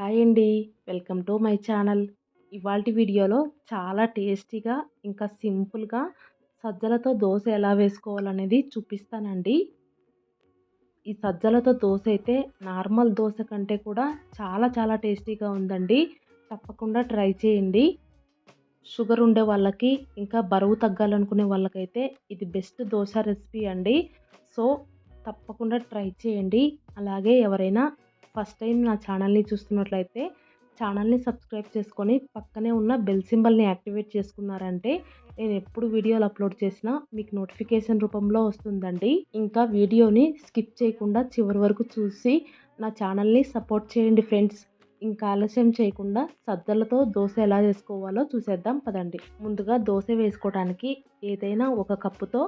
Hi అండి. Welcome to my channel. ఇవాళ వీడియోలో చాలా టేస్టీగా ఇంకా సింపుల్గా సజ్జలతో దోశ ఎలా వేసుకోవాలనేది చూపిస్తానండి. ఈ సజ్జలతో దోశ అయితే నార్మల్ దోశ కంటే కూడా చాలా చాలా టేస్టీగా ఉందండి. తప్పకుండా ట్రై చేయండి. షుగర్ ఉండే వాళ్ళకి ఇంకా బరువు తగ్గాలనుకునే వాళ్ళకైతే ఇది బెస్ట్ దోశ రెసిపీ అండి. సో తప్పకుండా ట్రై చేయండి. అలాగే ఎవరైనా ఫస్ట్ టైం నా ఛానల్ని చూస్తున్నట్లయితే ఛానల్ని సబ్స్క్రైబ్ చేసుకొని పక్కనే ఉన్న బెల్ సింబల్ని యాక్టివేట్ చేసుకున్నారంటే నేను ఎప్పుడు వీడియోలు అప్లోడ్ చేసినా మీకు నోటిఫికేషన్ రూపంలో వస్తుందండి. ఇంకా వీడియోని స్కిప్ చేయకుండా చివరి వరకు చూసి నా ఛానల్ని సపోర్ట్ చేయండి ఫ్రెండ్స్. ఇంకా ఆలస్యం చేయకుండా సద్దలతో దోశ ఎలా చేసుకోవాలో చూసేద్దాం పదండి. ముందుగా దోశ వేసుకోవడానికి ఏదైనా ఒక కప్పుతో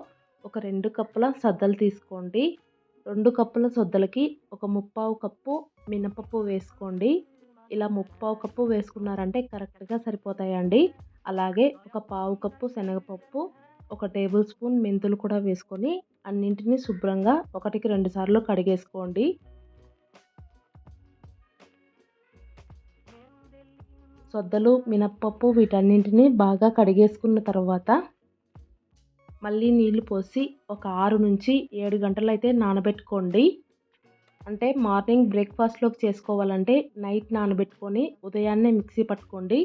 ఒక రెండు కప్పుల సద్దలు తీసుకోండి. రెండు కప్పుల సొద్దలకి ఒక ముప్పావు కప్పు మినపప్పు వేసుకోండి. ఇలా ముప్పావు కప్పు వేసుకున్నారంటే కరెక్ట్గా సరిపోతాయండి. అలాగే ఒక పావు కప్పు శనగపప్పు ఒక టేబుల్ స్పూన్ మెంతులు కూడా వేసుకొని అన్నింటినీ శుభ్రంగా ఒకటికి రెండు సార్లు కడిగేసుకోండి. సొద్దలు మినప్పప్పు వీటన్నింటినీ బాగా కడిగేసుకున్న తర్వాత మళ్ళీ నీళ్ళు పోసి ఒక ఆరు నుంచి ఏడు గంటలు అయితే నానబెట్టుకోండి. అంటే మార్నింగ్ బ్రేక్ఫాస్ట్లోకి చేసుకోవాలంటే నైట్ నానబెట్టుకొని ఉదయాన్నే మిక్సీ పట్టుకోండి.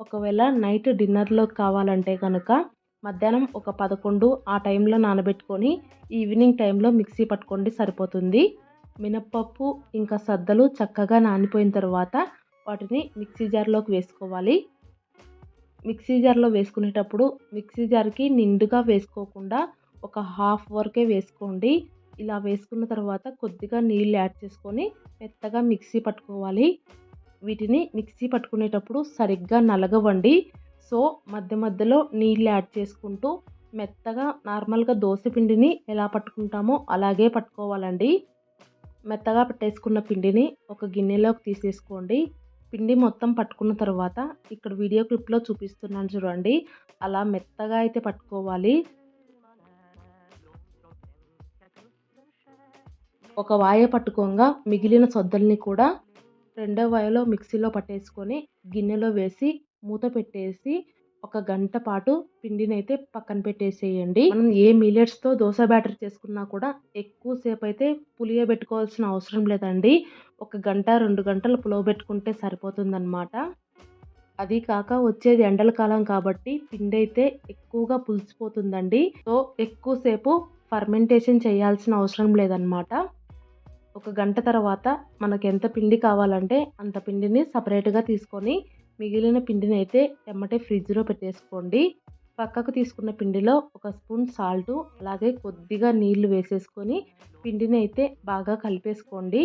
ఒకవేళ నైట్ డిన్నర్లోకి కావాలంటే కనుక మధ్యాహ్నం ఒక పదకొండు ఆ టైంలో నానబెట్టుకొని ఈవినింగ్ టైంలో మిక్సీ పట్టుకోండి సరిపోతుంది. మినప్పప్పు ఇంకా సద్దలు చక్కగా నానిపోయిన తర్వాత వాటిని మిక్సీ జార్లోకి వేసుకోవాలి. మిక్సీ జార్లో వేసుకునేటప్పుడు మిక్సీ జార్కి నిండుగా వేసుకోకుండా ఒక హాఫ్ వరకే వేసుకోండి. ఇలా వేసుకున్న తర్వాత కొద్దిగా నీళ్ళు యాడ్ చేసుకొని మెత్తగా మిక్సీ పట్టుకోవాలి. వీటిని మిక్సీ పట్టుకునేటప్పుడు సరిగ్గా నలగవండి. సో మధ్య మధ్యలో నీళ్ళు యాడ్ చేసుకుంటూ మెత్తగా నార్మల్గా దోశ పిండిని ఎలా పట్టుకుంటామో అలాగే పట్టుకోవాలండి. మెత్తగా పెట్టేసుకున్న పిండిని ఒక గిన్నెలోకి తీసేసుకోండి. పిండి మొత్తం పట్టుకున్న తర్వాత ఇక్కడ వీడియో క్లిప్లో చూపిస్తున్నాను చూడండి. అలా మెత్తగా అయితే పట్టుకోవాలి. ఒక వాయ పట్టుకోగా మిగిలిన సొద్దల్ని కూడా రెండో వాయలో మిక్సీలో పట్టేసుకొని గిన్నెలో వేసి మూత పెట్టేసి ఒక గంట పాటు పిండిని అయితే పక్కన పెట్టేసేయండి. మనం ఏ మిల్లెట్స్తో దోశ బ్యాటర్ చేసుకున్నా కూడా ఎక్కువసేపు అయితే పులియబెట్టుకోవాల్సిన అవసరం లేదండి. ఒక గంట రెండు గంటలు పులవబెట్టుకుంటే సరిపోతుందన్నమాట. అది కాక వచ్చేది ఎండల కాలం కాబట్టి పిండి అయితే ఎక్కువగా పులిసిపోతుందండి. సో ఎక్కువసేపు ఫర్మెంటేషన్ చేయాల్సిన అవసరం లేదన్నమాట. ఒక గంట తర్వాత మనకు ఎంత పిండి కావాలంటే అంత పిండిని సపరేట్గా తీసుకొని మిగిలిన పిండిని అయితే ఎమ్మటే ఫ్రిడ్జ్లో పెట్టేసుకోండి. పక్కకు తీసుకున్న పిండిలో ఒక స్పూన్ సాల్ట్ అలాగే కొద్దిగా నీళ్ళు వేసేసుకొని పిండిని అయితే బాగా కలిపేసుకోండి.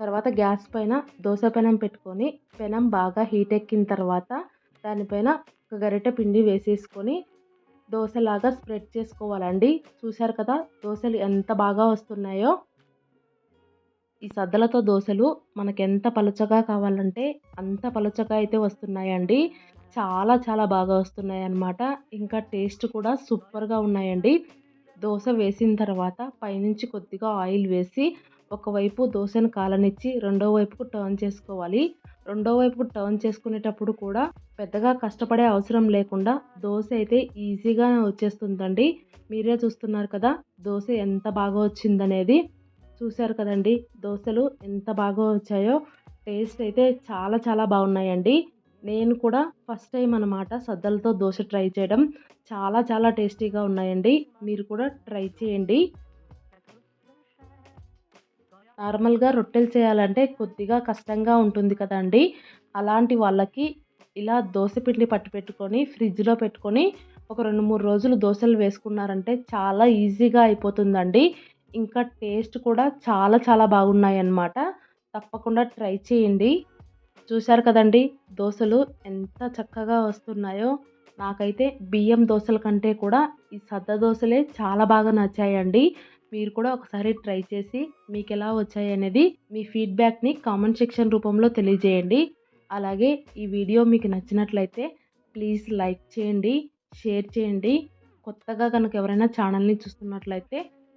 తర్వాత గ్యాస్ పైన దోశ పెనం పెట్టుకొని పెనం బాగా హీట్ ఎక్కిన తర్వాత దానిపైన ఒక గరిటె పిండి వేసేసుకొని దోశలాగా స్ప్రెడ్ చేసుకోవాలండి. చూశారు కదా దోశలు ఎంత బాగా వస్తున్నాయో. ఈ సద్దలతో దోశలు మనకెంత పలుచగా కావాలంటే అంత పలుచగా అయితే వస్తున్నాయండి. చాలా చాలా బాగా వస్తున్నాయి అన్నమాట ఇంకా టేస్ట్ కూడా సూపర్గా ఉన్నాయండి. దోశ వేసిన తర్వాత పైనుంచి కొద్దిగా ఆయిల్ వేసి ఒకవైపు దోశను కాలనిచ్చి రెండో వైపుకు టర్న్ చేసుకోవాలి. రెండో వైపుకు టర్న్ చేసుకునేటప్పుడు కూడా పెద్దగా కష్టపడే అవసరం లేకుండా దోశ అయితే ఈజీగా వచ్చేస్తుందండి. మీరే చూస్తున్నారు కదా దోశ ఎంత బాగా వచ్చిందనేది. చూశారు కదండి. దోశలు ఎంత బాగా వచ్చాయో టేస్ట్ అయితే చాలా చాలా బాగున్నాయండి. నేను కూడా ఫస్ట్ టైం అనమాట సద్దలతో దోశ ట్రై చేయడం. చాలా చాలా టేస్టీగా ఉన్నాయండి. మీరు కూడా ట్రై చేయండి. నార్మల్గా రొట్టెలు చేయాలంటే కొద్దిగా కష్టంగా ఉంటుంది కదండి. అలాంటి వాళ్ళకి ఇలా దోశ పిండి పట్టి పెట్టుకొని ఫ్రిడ్జ్లో పెట్టుకొని ఒక రెండు మూడు రోజులు దోశలు వేసుకున్నారంటే చాలా ఈజీగా అయిపోతుందండి. ఇంకా టేస్ట్ కూడా చాలా చాలా బాగున్నాయి అన్నమాట తప్పకుండా ట్రై చేయండి. చూశారు కదండి దోశలు ఎంత చక్కగా వస్తున్నాయో. నాకైతే బియ్యం దోశల కంటే కూడా ఈ సద్ద దోశలే చాలా బాగా నచ్చాయండి. మీరు కూడా ఒకసారి ట్రై చేసి మీకు ఎలా వచ్చాయి అనేది మీ ఫీడ్బ్యాక్ని కామెంట్ సెక్షన్ రూపంలో తెలియజేయండి. అలాగే ఈ వీడియో మీకు నచ్చినట్లయితే ప్లీజ్ లైక్ చేయండి షేర్ చేయండి. కొత్తగా కనుక ఎవరైనా ఛానల్ని చూస్తున్నట్లయితే